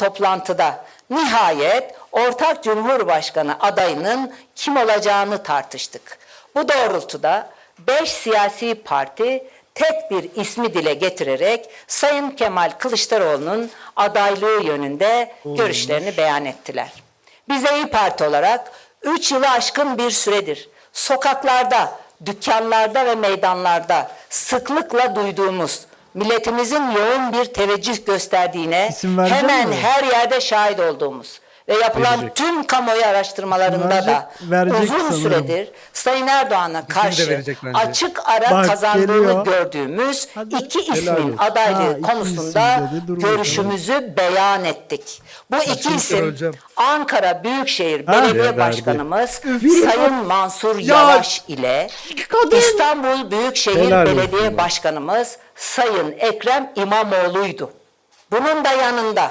toplantıda nihayet ortak Cumhurbaşkanı adayının kim olacağını tartıştık. Bu doğrultuda beş siyasi parti tek bir ismi dile getirerek Sayın Kemal Kılıçdaroğlu'nun adaylığı yönünde görüşlerini beyan ettiler. Bize İyi Parti olarak 3 yılı aşkın bir süredir sokaklarda, dükkanlarda ve meydanlarda sıklıkla duyduğumuz milletimizin yoğun bir teveccüh gösterdiğine hemen mi? her yerde şahit olduğumuz ve yapılan Verecek. tüm kamuoyu araştırmalarında Verecek- da verecek uzun sanırım. süredir Sayın Erdoğan'a karşı açık ara Bak, kazandığını geliyor. gördüğümüz Hadi. iki Helal ismin olsun. adaylığı Ha, iki konusunda dedi, dur bakalım. görüşümüzü beyan ettik. Bu iki şimdi isim. Ankara Büyükşehir Ha? Belediye Verdi. Başkanımız Üf. Sayın Mansur Ya. Yavaş ile İstanbul Büyükşehir Helal Belediye. Başkanımız Sayın Ekrem İmamoğlu'ydu. Bunun da yanında